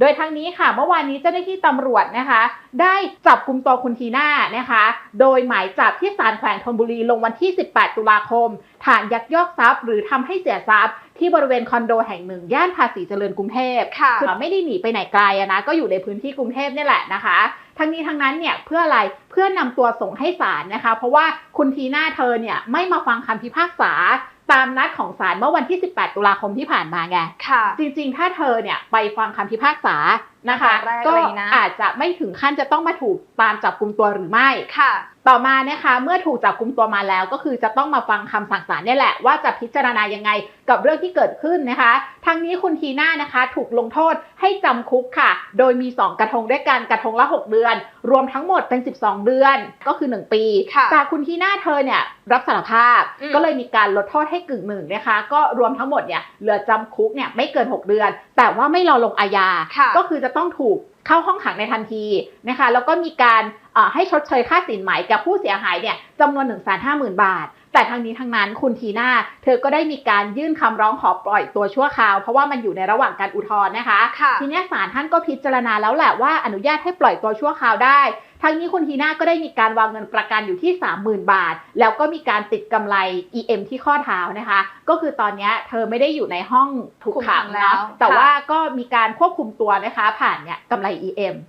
โดยทั้งนี้ค่ะเมื่อวานนี้เจ้าหน้าที่ตำรวจนะคะ ได้จับกลุ่มตัวคุณทีน่านะคะ โดยหมายจับที่ศาลแขวงธนบุรีลงวันที่ 18 ตุลาคม ฐานยักยอกทรัพย์ หรือทำให้เสียทรัพย์ ที่บริเวณคอนโดแห่งหนึ่ง ย่านภาษีเจริญกรุงเทพค่ะคือไม่ได้หนีไปไหนไกลอะนะก็อยู่ในพื้นที่กรุงเทพนี่แหละนะคะทั้งนี้ทั้งนั้นเนี่ยเพื่ออะไรเพื่อนำตัวส่งให้ศาลนะคะ เพราะว่าคุณทีน่าเธอเนี่ยไม่มาฟังคำพิพากษา ตามนัดของศาลเมื่อวันที่ 18 ตุลาคมที่ผ่านมาไง ค่ะ จริงๆ ถ้าเธอเนี่ยไปฟังคำพิพากษา นะคะตอนแรกก็เลยนะอาจจะไม่ถึงขั้นจะต้องมาถูกตามจับกลุ่มตัวหรือไม่ค่ะ ต่อมานะคะเมื่อถูกจับกุมตัวมาแล้ว ก็คือจะต้องมาฟังคำสั่งศาลเนี่ยแหละว่าจะพิจารณายังไงกับเรื่องที่เกิดขึ้นนะคะ ทั้งนี้คุณทีน่านะคะถูกลงโทษให้จำคุกค่ะ โดยมี 2 กระทงด้วยกันกระทงละ 6 เดือน รวมทั้งหมดเป็น 12 เดือนก็คือ 1 ปีค่ะแต่คุณทีน่าเธอเนี่ยรับสารภาพอืมก็เลยมีการลดโทษให้กึ่งหนึ่งนะคะ ก็รวมทั้งหมดเนี่ยเหลือจำคุกเนี่ยไม่เกิน 6 เดือน แต่ว่าไม่รอลงอาญาค่ะก็คือจะต้องถูกเข้าห้องขังในทันทีนะคะแล้วก็มีการให้ชดเชยค่าสินไหมกับผู้เสียหายเนี่ยจำนวน1 5 0 0 0 0บาท แต่ทางนี้ทางนั้นคุณทีน่าเธอก็ได้มีการยื่นคำร้องขอปล่อยตัวชั่วคราว เพราะว่ามันอยู่ในระหว่างการอุทธรณ์นะคะค่ะทีเนี้ยศาลท่านก็พิจารณาแล้วแหละว่าอนุญาตให้ปล่อยตัวชั่วคราวได้ทางนี้คุณทีน่าก็ได้มีการวางเงินประกันอยู่ที่ 30,000 บาท แล้วก็มีการติดกำไร EM ที่ข้อเท้านะคะ ก็คือตอนเนี้ยเธอไม่ได้อยู่ในห้องถูกขังคุมขังแล้แล้ววแต่ค่ะว่าก็มีการควบคุมตัวนะคะ ผ่านเนี่ยกำไร EM